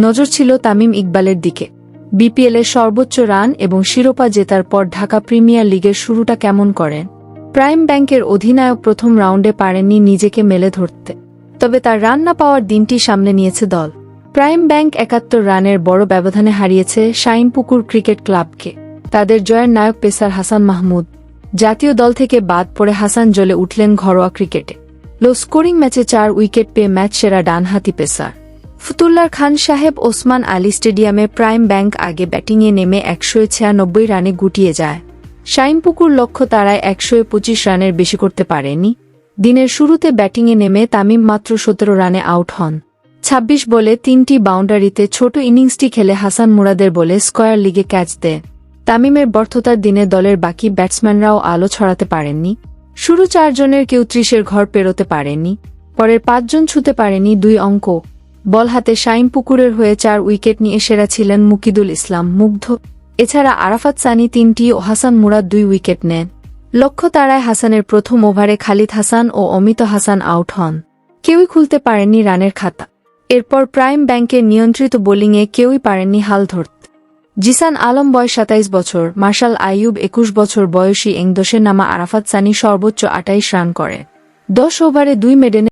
নজর ছিল তামিম ইকবালের দিকে। বিপিএল এর সর্বোচ্চ রান এবং শিরোপা জেতার পর ঢাকা প্রিমিয়ার লিগের শুরুটা কেমন করেন? প্রাইম ব্যাংকের অধিনায়ক প্রথম রাউন্ডে পারেননি নিজেকে মেলে ধরতে। তবে তার রান না পাওয়ার দিনটি সামনে নিয়েছে দল। প্রাইম ব্যাংক একাত্তর রানের বড় ব্যবধানে হারিয়েছে শাইনপুকুর ক্রিকেট ক্লাবকে। তাদের জয়ের নায়ক পেসার হাসান মাহমুদ। জাতীয় দল থেকে বাদ পড়ে হাসান জ্বলে উঠলেন ঘরোয়া ক্রিকেটে। লো স্কোরিং ম্যাচে চার উইকেট পেয়ে ম্যাচ সেরা ডানহাতি পেসার। ফুতুল্লার খান সাহেব ওসমান আলী স্টেডিয়ামে প্রাইম ব্যাংক আগে ব্যাটিংয়ে নেমে একশো ছিয়ানব্বই রানে গুটিয়ে যায়। শাইনপুকুর লক্ষ্য তারায় একশো পঁচিশ রানের বেশি করতে পারেনি। দিনের শুরুতে ব্যাটিংয়ে নেমে তামিম মাত্র সতেরো রানে আউট হন। ২৬ বলে তিনটি বাউন্ডারিতে ছোট ইনিংসটি খেলে হাসান মুরাদের বলে স্কয়ার লিগে ক্যাচ দেয়। তামিমের ব্যর্থতার দিনে দলের বাকি ব্যাটসম্যানরাও আলো ছড়াতে পারেননি। শুরু চারজনের কেউ ত্রিশের ঘর পেরোতে পারেনি। পরের পাঁচজন ছুতে পারেনি দুই অঙ্ক। বল হাতে শাইন পুকুরের হয়ে চার উইকেট নিয়ে সেরা ছিলেন মুকিদুল ইসলাম, মুগ্ধ। এছাড়া আরাফাত সানি তিনটি ও হাসান মুরাদ দুই উইকেট নেন। লক্ষ্য তারায় হাসানের প্রথম ওভারে খালিদ হাসান ও অমিত হাসান আউট হন। কেউই খুলতে পারেননি রানের খাতা। এরপর প্রাইম ব্যাংকের নিয়ন্ত্রিত বোলিংয়ে কেউই পারেননি হাল ধরতে। জিসান আলম বয়স সাতাইশ বছর, মার্শাল আইয়ুব একুশ বছর বয়সী এংদোসের নামা আরাফাত সানি সর্বোচ্চ আটাইশ রান করে। দশ ওভারে দুই মেডেনে